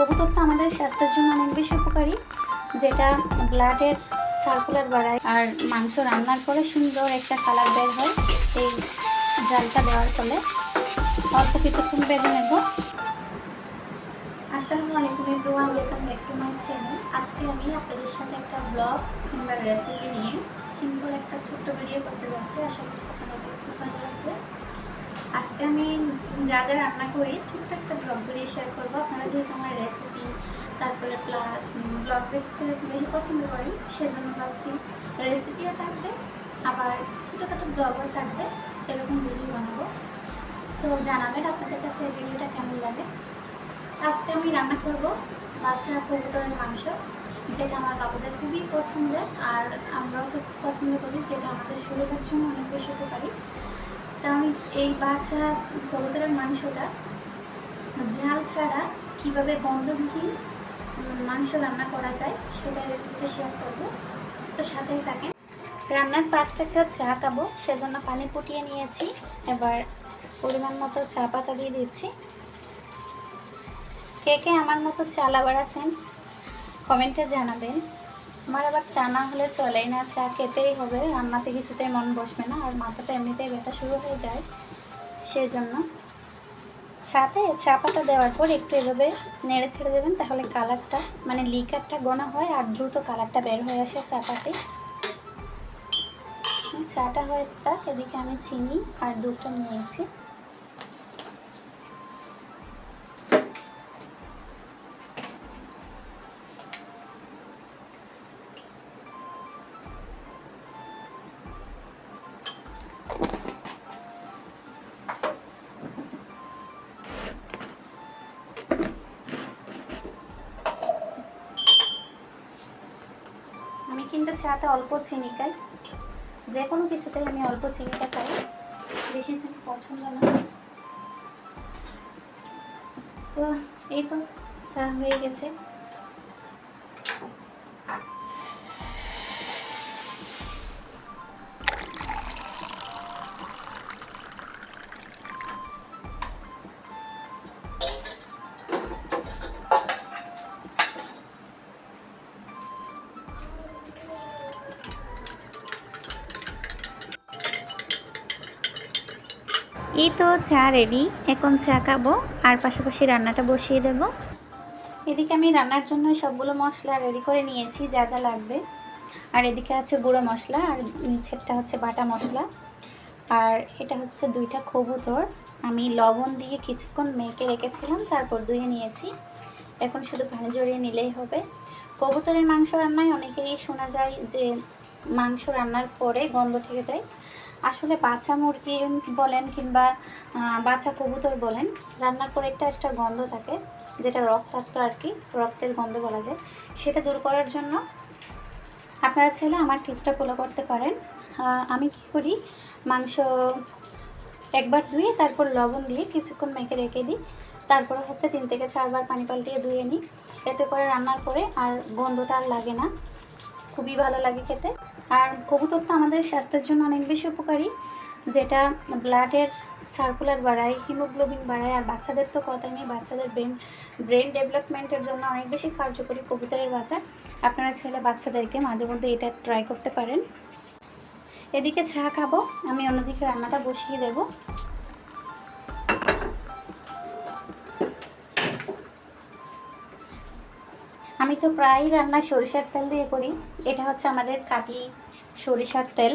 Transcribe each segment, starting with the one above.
কবুতর তো আমাদের স্বাস্থ্যের জন্য অনেক বেশি উপকারী, যেটা ব্লাডের সার্কুলার বাড়ায় আর মাংস রান্নার পরে সুন্দর একটা কালার বের হয়। এই জালটা দেওয়ার ফলে অল্প কিছুক্ষণ বেঁধে নেব। আসসালামু আলাইকুম everyone welcome back to my channel আজকে আমি আপনাদের সাথে একটা ব্লগ কিংবা রেসিপি নিয়ে সিম্পল একটা ছোট্ট ভিডিও করতে যাচ্ছি। আশা করছি আপনাদের খুব ভালো লাগবে। আজকে আমি যা যা রান্না করি, ছোট্ট একটা ব্লগ ভিডিও শেয়ার করব। আপনারা যেহেতু আমার রেসিপি তারপরে প্লাস ব্লগ দেখতে বেশি পছন্দ করেন, সেজন্য ভাবছি রেসিপিও থাকবে, আবার ছোটোখাটো ব্লগও থাকবে, এরকম ভিডিও বানাবো। তো জানাবেন আপনাদের কাছে ভিডিওটা কেমন লাগে। আজকে আমি রান্না করব বাচ্চা কবুতরের মাংস, যেটা আমার বাবুদের খুবই পছন্দের, আর আমরাও তো পছন্দ করি, যেটা আমাদের শরীরের জন্য অনেক বেশি উপকারী। তা আমি এই বাচ্চা কবুতরের মাংসটা ঝাল ছাড়া কীভাবে গন্ধবিহীন মাংস রান্না করা যায় সেটা রেসিপিটা শেয়ার করব। তো সাথেই থাকে রান্নার পাঁচটা একটা চা খাব, সেজন্য পানি ফুটিয়ে নিয়েছি। এবার পরিমাণ মতো চা পাতা দিয়ে দিচ্ছি। কে কে আমার মতো চা লাভার আছেন কমেন্টে জানাবেন। আমার আবার চা না হলে চলেই না, চা খেতেই হবে। রান্নাতে কিছুতেই মন বসবে না, আর মাথাটা এমনিতেই ব্যথা শুরু হয়ে যায় সেই জন্য চাতে চা পাতা দেওয়ার পর একটু এভাবে নেড়ে ছেড়ে দেবেন, তাহলে কালারটা মানে লিকারটা গোনা হয়, আর দ্রুত কালারটা বের হয়ে আসে চা পাতে চাটা হয়ে তা এদিকে আমি চিনি আর দুধটা নিয়েছি। চাতে অল্প চিনি খাই। যে কোনো কিছুতেই আমি অল্প চিনিটা খাই। বেশি চিনি পছন্দ না। তো এই তো, চা হয়ে গেছে। এই তো চা রেডি এখন চা খাব, আর পাশাপাশি রান্নাটা বসিয়ে দেব। এদিকে আমি রান্নার জন্য সবগুলো মশলা রেডি করে নিয়েছি, যা যা লাগবে। আর এদিকে আছে গুঁড়ো মশলা, আর নিচেরটা হচ্ছে বাটা মশলা। আর এটা হচ্ছে দুইটা কবুতর। আমি লবণ দিয়ে কিছুক্ষণ মেখে রেখেছিলাম, তারপর ধুয়ে নিয়েছি। এখন শুধু পানি জড়িয়ে নিলেই হবে। কবুতরের মাংস রান্নায় অনেকেরই শোনা যায় যে মাংস রান্নার পরে গন্ধ থেকে যায়। আসলে বাচ্চা মুরগি বলেন কিংবা বাচ্চা কবুতর বলেন, রান্নার পরে একটা এক্সট্রা গন্ধ থাকে, যেটা রক্তাক্ত আর কি, রক্তের গন্ধ বলা যায়। সেটা দূর করার জন্য আপনারা চাইলে আমার টিপসটা ফলো করতে পারেন। আমি কি করি, মাংস একবার ধুয়ে তারপর লবণ দিয়ে কিছুক্ষণ মেখে রেখে দিই। তারপরে হচ্ছে তিন থেকে চারবার পানি পাল্টিয়ে ধুয়ে নিই। এতে করে রান্নার পরে আর গন্ধটা আর লাগে না। খুবই ভালো লাগে খেতে। আর কবুতর তো আমাদের স্বাস্থ্যের জন্য অনেক বেশি উপকারী, যেটা ব্লাডের সার্কুলার বাড়ায় হিমোগ্লোবিন বাড়ায়, আর বাচ্চাদের তো কথাই নেই, বাচ্চাদের ব্রেন ব্রেন ডেভেলপমেন্টের জন্য অনেক বেশি কার্যকরী কবুতরের বাচ্চা। আপনারা ছেলে বাচ্চাদেরকে মাঝে মধ্যে এটা ট্রাই করতে পারেন। এদিকে চা খাব, আমি অন্যদিকে রান্নাটা বসিয়ে দেবো। তো প্রায় রান্না সরিষার তেল দিয়ে করি। এটা হচ্ছে আমাদের কাটি সরিষার তেল,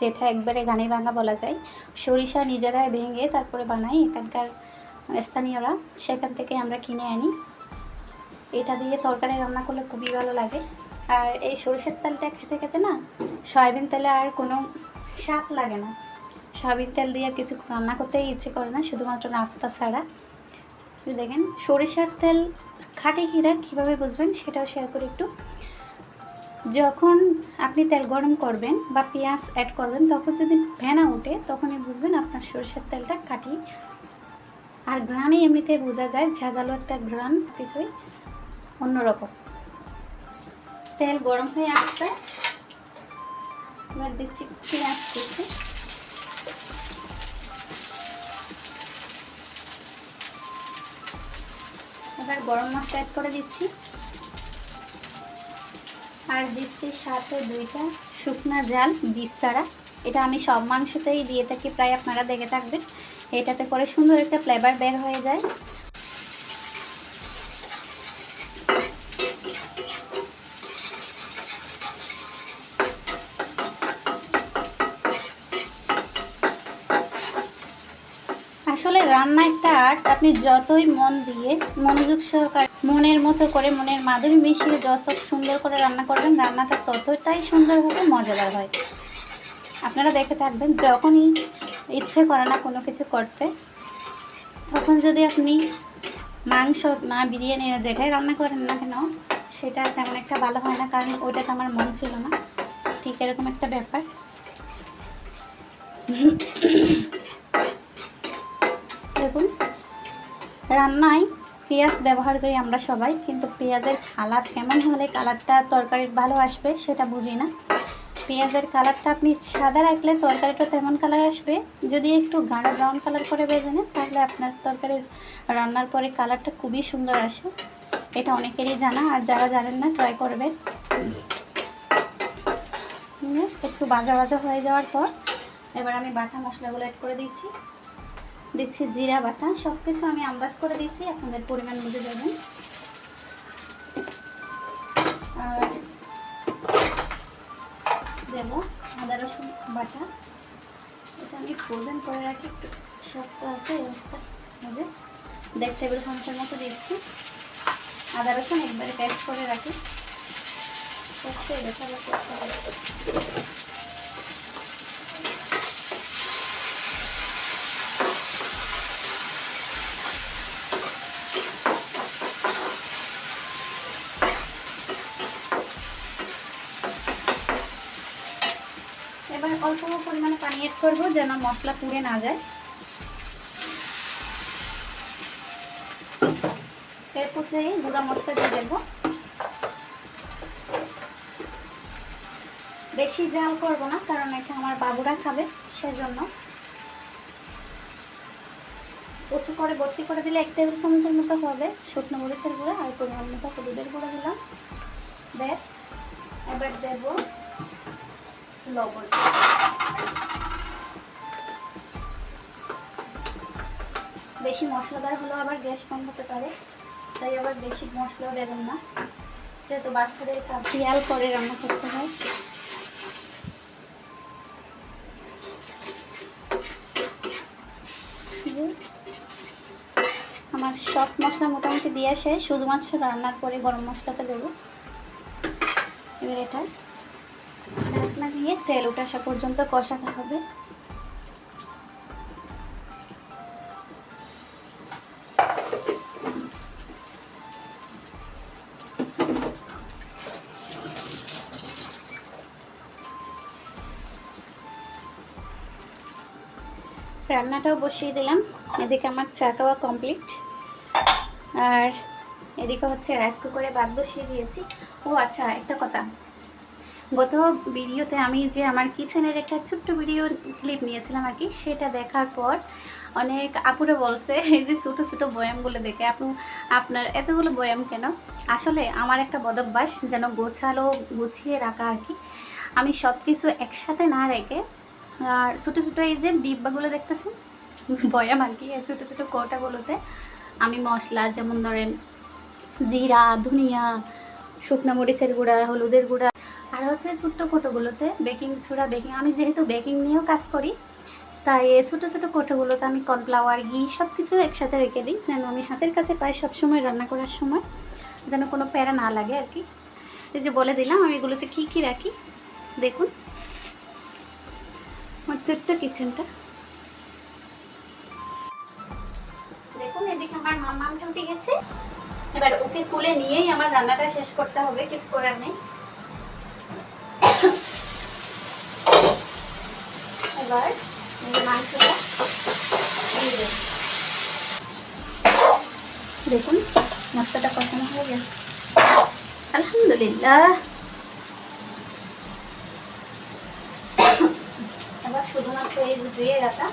যেটা একবারে গানে ভাঙা বলা যায়। সরিষা নিজেরাই ভেঙে তারপরে বানাই, এখানকার স্থানীয়রা। সেখান থেকে আমরা কিনে আনি। এটা দিয়ে তরকারি রান্না করলে খুবই ভালো লাগে। আর এই সরিষার তেলটা খেতে খেতে না, সয়াবিন তেলে আর কোনো স্বাদ লাগে না। সয়াবিন তেল দিয়ে আর কিছু রান্না করতেই ইচ্ছে করে না, শুধুমাত্র নাস্তা ছাড়া। দেখেন, সরিষার তেল খাটে কিরা কীভাবে বুঝবেন সেটাও শেয়ার করি একটু। যখন আপনি তেল গরম করবেন বা পেঁয়াজ অ্যাড করবেন, তখন যদি ফেনা ওঠে, তখনই বুঝবেন আপনার সরিষার তেলটা কাটি আর ঘ্রাণে এমনিতে বোঝা যায়, ঝাঁঝালো একটা ঘ্রাণ কিছুই অন্যরকম। তেল গরম হয়ে আসছে। এবার দিচ্ছি পেঁয়াজ কিছু এবার গরম মশলা অ্যাড করে দিচ্ছি। আর দিচ্ছি সাথে দুইটা শুকনা জাল, বীজ ছাড়া। এটা আমি সব মাংসতেই দিয়ে থাকি, প্রায় আপনারা দেখে থাকবেন। এটাতে করে সুন্দর একটা ফ্লেভার বের হয়ে যায় আসলে রান্না আপনি যতই মন দিয়ে মনোযোগ সহকারে মনের মতো করে মনের মাধুরী মিশিয়ে যত সুন্দর করে রান্না করবেন, রান্নাটা ততটাই সুন্দর হবে, মজাদার হয়। আপনারা দেখে থাকবেন, যখনই ইচ্ছে করে না কোনো কিছু করতে, তখন যদি আপনি মাংস না, বিরিয়ানি যেটাই রান্না করেন না কেন, সেটা তেমন একটা ভালো হয় না, কারণ ওইটাতে আমার মন ছিল না। ঠিক এরকম একটা ব্যাপার। দেখুন রান্নায় পেঁয়াজ ব্যবহার করি আমরা সবাই, কিন্তু পেঁয়াজের কালার কেমন হলে কালারটা তরকারির ভালো আসবে সেটা বুঝি না। পেঁয়াজের কালারটা আপনি সাদা রাখলে তরকারিটা তেমন কালার আসবে, যদি একটু গাঢ় ব্রাউন কালার করে বেজে নেন, তাহলে আপনার তরকারির রান্নার পরে কালারটা খুবই সুন্দর আসে। এটা অনেকেরই জানা, আর যারা জানেন না ট্রাই করবেন। একটু বাজা বাজা হয়ে যাওয়ার পর, এবার আমি বাটা মশলাগুলো অ্যাড করে দিচ্ছি। দিচ্ছি জিরা বাটা। সব কিছু আমি আন্দাজ করে দিচ্ছি আপনাদের পরিমাণ বুঝে যাবেন আর দেব আদা রসুন বাটা। এটা আমি ফ্রোজেন করে রাখি, একটু শক্ত আছে অবস্থা। যে দেড় টেবিল চামচের মতো দিচ্ছি। আদা রসুন একবারে পেস্ট করে রাখি। শেষ হয়ে গেছে আবার করতে হবে। এবার অল্প পরিমাণে পানি অ্যাড করব যেন মশলা পুড়ে না যায়। এর পর্যায়ে গুঁড়া মশলা দিয়ে দেবো। বেশি জাল করব না, কারণ এটা আমার বাবুরা খাবে সেজন্য। উঁচু করে ভর্তি করে দিলে এক টেবিল চামচের মতো হবে, শুকনো মরিচের গুঁড়া আর পরিমাণ মতো হলুদের গুঁড়া দিলাম। ব্যাস, এবার দেবো বেশি মশলাদার হলেও আবার গ্যাস কম হতে পারে, তাই আবার বেশি মশলাও দেবেন না। যেহেতু বাচ্চাদের খেয়াল করে রান্না করতে হয়। আমার সব মশলা মোটামুটি দিয়ে শেষ, শুধুমাত্র রান্নার পরে গরম মশলাটা দেবো। এবার এটা ঢাকনা দিয়ে তেল উঠে আসা পর্যন্ত কষাতে হবে। রান্নাটাও বসিয়ে দিলাম। এদিকে আমার চা খাওয়া কমপ্লিট। আর এদিকে হচ্ছে রাইস কুকারে ভাত বসিয়ে দিয়েছি। ও আচ্ছা একটা কথা। গত ভিডিওতে আমি যে আমার কিচেনের একটা ছোট্ট ভিডিও ক্লিপ নিয়েছিলাম আর কি, সেটা দেখার পর অনেক আপুরে বলছে, এই যে ছোটো ছোটো বয়ামগুলো দেখে আপু, আপনার এতগুলো বয়াম কেন? আসলে আমার একটা বদভ্যাস যেন গোছালো, গুছিয়ে রাখা আর কি। আমি সব কিছু একসাথে না রেখে, আর ছোটো ছোটো এই যে ডিব্বাগুলো দেখতেছেন, বয়াম আর কি ছোটো ছোটো কৌটাগুলোতে আমি মশলা যেমন ধরেন, জিরা, ধনিয়া, শুকনো মরিচের গুঁড়া, হলুদের গুঁড়া আর হচ্ছে ছোট্ট কোটোগুলোতে বেকিং ছোড়া বেকিং আমি যেহেতু বেকিং নিয়েও কাজ করি, তাই এই ছোটো ছোটো কোটোগুলোতে আমি কর্নফ্লাওয়ার, ঘি সব কিছু একসাথে রেখে দিই, যেন আমি হাতের কাছে পাই সবসময় রান্না করার সময়, যেন কোনো প্যারা না লাগে আর কি। এই যে বলে দিলাম, আমি এগুলোতে কী কী রাখি? দেখুন। আমার ছোট্ট কিচেনটা। দেখুন, এদিকে আমার মামা উঠে গেছে। এবার ওকে তুলে নিয়েই আমার রান্নাটা শেষ করতে হবে, কিছু করার নেই। এবার মাংসটা। দেখুন, মশলাটা কষানো হয়ে গেছে। আলহামদুলিল্লাহ। এবার শুধুমাত্র এই ধুয়ে রাখা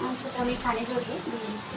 মাংসটা আমি খালি ধরিয়ে দিয়ে দিচ্ছি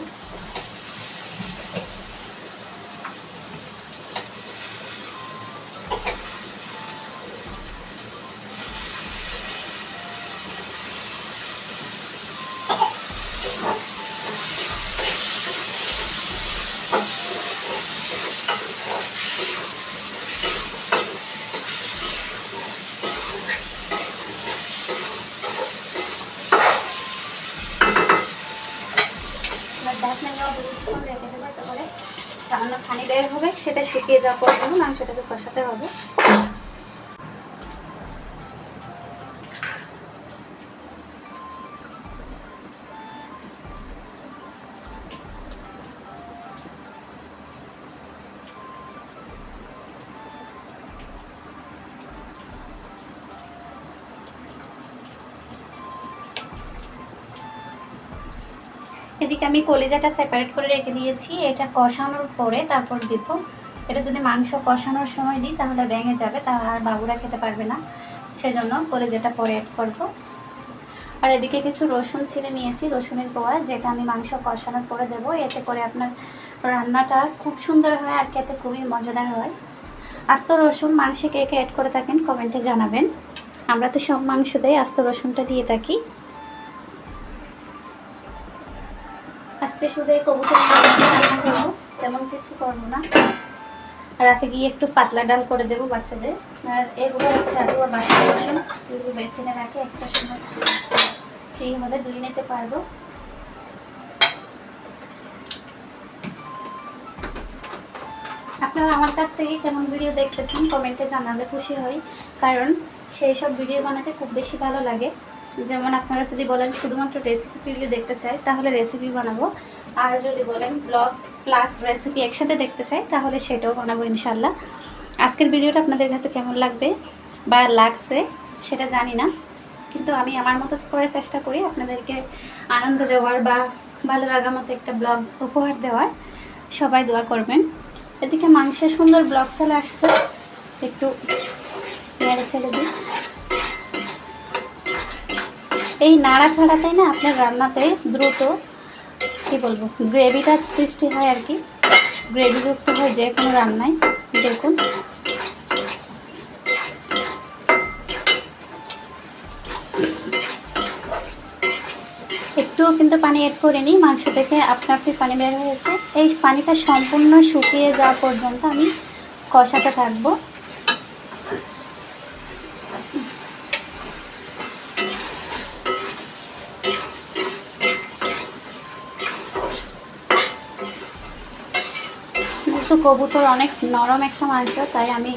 সামান্য পানি বের হবে সেটা শুকিয়ে যাওয়ার পর জন্য মাংসটাকে কষাতে হবে। এদিকে আমি কলিজাটা সেপারেট করে রেখে দিয়েছি। এটা কষানোর পরে তারপর দিব এটা যদি মাংস কষানোর সময় দিই, তাহলে ভেঙে যাবে, তা আর বাবুরা খেতে পারবে না। সেজন্য কলিজাটা পরে অ্যাড করব। আর এদিকে কিছু রসুন ছিঁড়ে নিয়েছি, রসুনের পোয়া যেটা আমি মাংস কষানোর পরে দেব। এতে করে আপনার রান্নাটা খুব সুন্দর হয় আর খেতে খুবই মজাদার হয়। আস্ত রসুন মাংসে কে কে অ্যাড করে থাকেন কমেন্টে জানাবেন। আমরা তো সব মাংসতেই আস্ত রসুনটা দিয়ে থাকি। আজকে শুধু কবুতর রান্না করব, তেমন কিছু করব না। রাতে গিয়ে একটু পাতলা ডাল করে দেবো বাচ্চাদের। আর এগুলো হচ্ছে আলু আর বাচ্চা রসুন। এগুলো বেছে না রাখে, একটা সময় ফ্রি হলে দুই নিতে পারব। আপনারা আমার কাছ থেকে কেমন ভিডিও দেখতেছেন কমেন্টে জানালে খুশি হই। কারণ সেই সব ভিডিও বানাতে খুব বেশি ভালো লাগে। যেমন আপনারা যদি বলেন শুধুমাত্র রেসিপি ভিডিও দেখতে চাই, তাহলে রেসিপি বানাবো। আর যদি বলেন ব্লগ প্লাস রেসিপি একসাথে দেখতে চাই, তাহলে সেটাও বানাবো ইনশাল্লাহ আজকের ভিডিওটা আপনাদের কাছে কেমন লাগবে বা লাগছে সেটা জানি না, কিন্তু আমি আমার মতো করে চেষ্টা করি আপনাদেরকে আনন্দ দেওয়ার বা ভালো লাগার মতো একটা ব্লগ উপহার দেওয়ার। সবাই দোয়া করবেন। এদিকে মাংসের সুন্দর ব্লগ চলে আসছে। একটু নেড়ে ছেড়ে দিই। এই নাড়া ছাড়াতেই না আপনার রান্নাতে দ্রুত কি বলব? গ্রেভিটা সৃষ্টি হয় আর কি। গ্রেভিযুক্ত হয় যে কোনো রান্নায়। দেখুন। একটুও কিন্তু পানি এড করে নিই মাংস থেকে আপনা আপনি পানি বের হয়েছে, এই পানিটা সম্পূর্ণ শুকিয়ে যাওয়া পর্যন্ত আমি কষাতে থাকব যেহেতু কবুতর অনেক নরম একটা মাংস, তাই আমি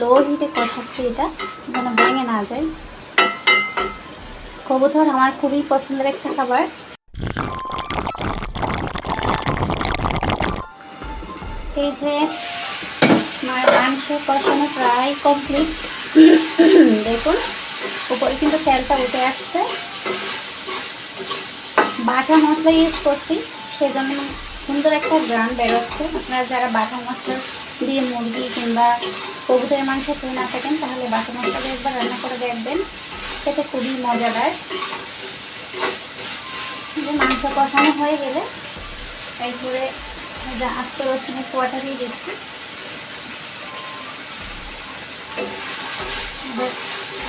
লো হিটে কষাচ্ছি এটা, যেন ভেঙে না যায়। কবুতর আমার খুবই পছন্দের একটা খাবার। এই যে আমার মাংস কষানো প্রায় কমপ্লিট দেখুন, উপরে কিন্তু তেলটা উঠে আসছে। বাটা মশলা ইউজ করছি, সেজন্য সুন্দর একটা গ্রান বেরোচ্ছে। আপনারা যারা বাটা মশলা দিয়ে মুরগি কিংবা কবুতরের মাংস খেয়ে না থাকেন, তাহলে বাটা মশলা দিয়ে একবার রান্না করে দেখবেন। খেতে খুবই মজাদার। যে মাংস কষানো হয়ে গেলে এরপরে আস্ত রসুনের কোয়াটা দিয়ে দিচ্ছি।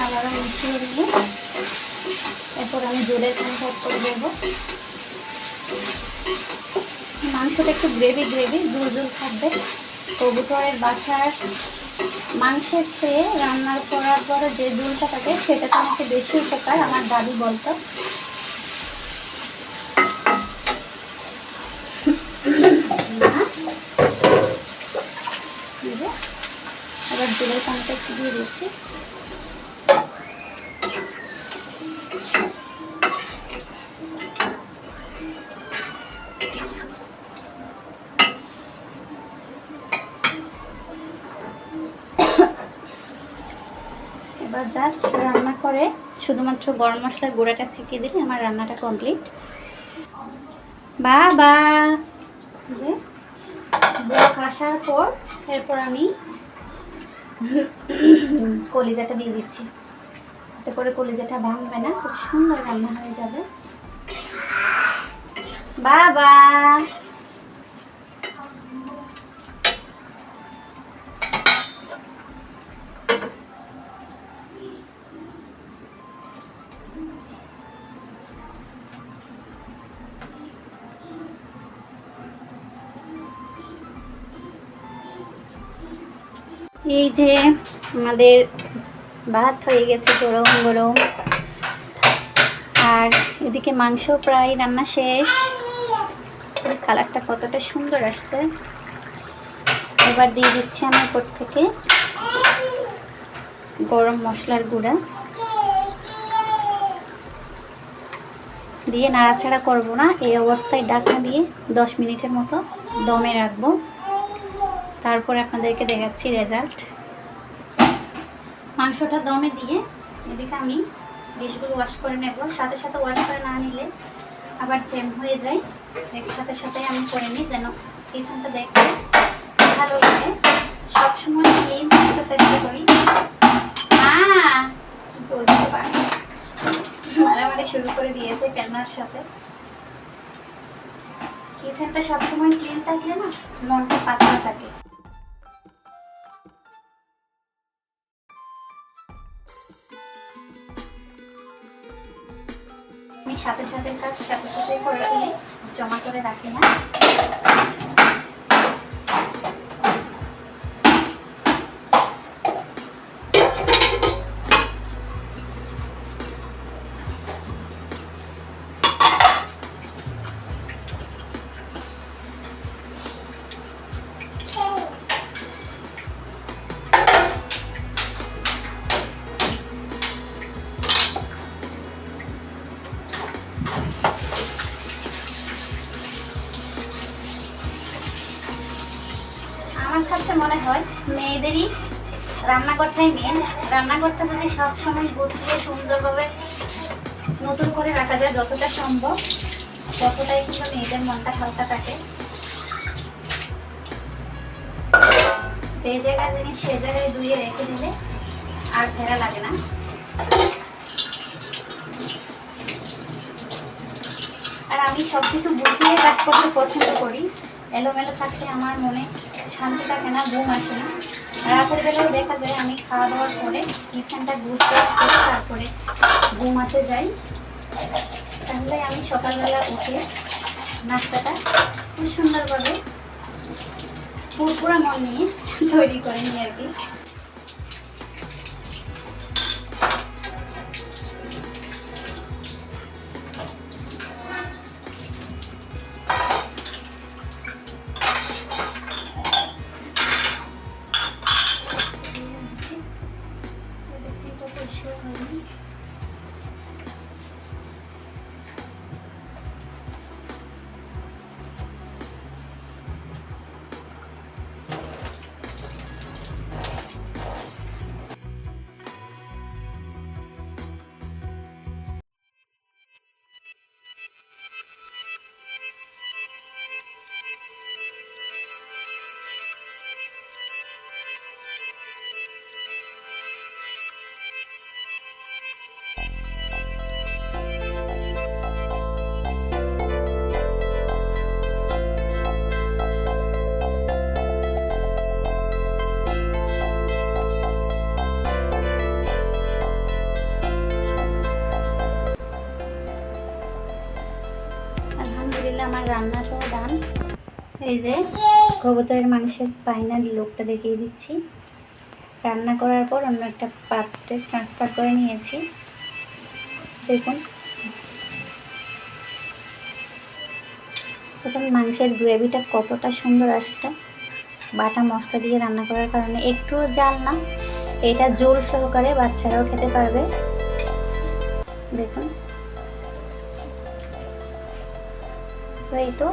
আবারও মিশিয়ে নিয়ে এরপর আমি জলের পানি করে দেবো। মাংসটা একটু গ্রেভি গ্রেভি জুল জুল থাকবে। কবুতরের বাচ্চার মাংসের চেয়ে রান্নার করার পরে যে জুলটা থাকে, সেটা তো আমাকে বেশি উপকার, আমার দাদি বলতো। এবার জুলের পানিটা একটু দিয়ে দিচ্ছি। জাস্ট রান্না করে শুধুমাত্র গরম মশলার গুঁড়াটা ছিটিয়ে দিলে আমার রান্নাটা কমপ্লিট। বাবা! ব্লক আসার পর এরপর আমি কলিজাটা দিয়ে দিচ্ছি। এতে করে কলিজাটা ভাঙবে না, খুব সুন্দর রান্না হয়ে যাবে। বাবা! এই যে আমাদের ভাত হয়ে গেছে গরম গরম। আর এদিকে মাংস প্রায় রান্না শেষ। কালারটা কতটা সুন্দর আসছে। এবার দিয়ে দিচ্ছি আমি উপর থেকে গরম মশলার গুঁড়া। দিয়ে নাড়াচাড়া করব না, এই অবস্থায় ডাকনা দিয়ে দশ মিনিটের মতো দমে রাখব। তারপরে আপনাদেরকে দেখাচ্ছি রেজাল্ট মাংসটা দমে দিয়ে এদিকে আমি ডিশগুলো ওয়াশ করে নেব। সাথে সাথে ওয়াশ করে না নিলে আবার জ্যাম হয়ে যায়। একসাথে সাথে আমি করে নিই যেন কিচেনটা দেখতে ভালো লাগে। সবসময় ক্লিন থাকতে চেষ্টা করি বলতে পারি মারামারি শুরু করে দিয়েছে ক্যামেরার সাথে। কিচেনটা সবসময় ক্লিন থাকলে না মনটা পাতলা থাকে। সাথে সাথে কাজ সাথে সাথে করে ফেলি জমা করে রাখি না। মেয়েদেরই রান্নাঘরটাই মেন রান্নাঘরটা যদি সবসময় গুছিয়ে সুন্দরভাবে নতুন করে রাখা যায় যতটা সম্ভব, ততটাই কিন্তু মেয়েদের মনটা হালকা থাকে। যে জায়গায় জিনিস সে জায়গায় ধুয়ে রেখে দিলে আর ছেঁড়া লাগে না। আর আমি সব কিছু গুছিয়ে কাজ করতে পছন্দ করি। এলোমেলো থাকলে আমার মনে শান্তি থাকে না, ঘুম আসে না। রাতের বেলায় দেখা যায়, আমি খাওয়া দাওয়ার পরে গুছিয়ে করে তারপরে ঘুমাতে যাই। তাহলে আমি সকালবেলা উঠে নাস্তাটা খুব সুন্দরভাবে পুরপুরা মন নিয়ে তৈরি করে নিই আর কি। এই যে কবুতরের মাংসের ফাইনাল লুকটা দেখিয়ে দিচ্ছি। রান্না করার পর অন্য একটা পাত্রে ট্রান্সফার করে নিয়েছি। দেখুন। এখন মাংসের গ্রেভিটা কতটা সুন্দর আসছে। বাটা মশলা দিয়ে রান্না করার কারণে একটুও জাল না। এটা জোল সহকারে বাচ্চারাও খেতে পারবে। দেখুন। এই তো।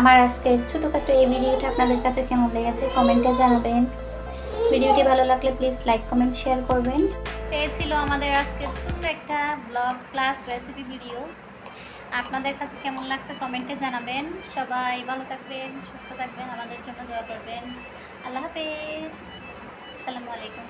আমার আজকের ছোটোখাটো এই ভিডিওটা আপনাদের কাছে কেমন লেগেছে কমেন্টে জানাবেন। ভিডিওটি ভালো লাগলে প্লিজ লাইক, কমেন্ট, শেয়ার করবেন। এই ছিল আমাদের আজকের ছোট্ট একটা ব্লগ প্লাস রেসিপি ভিডিও। আপনাদের কাছে কেমন লাগছে কমেন্টে জানাবেন। সবাই ভালো থাকবেন, সুস্থ থাকবেন, আমাদের জন্য দোয়া করবেন। আল্লাহ হাফেজ। আসসালামু আলাইকুম।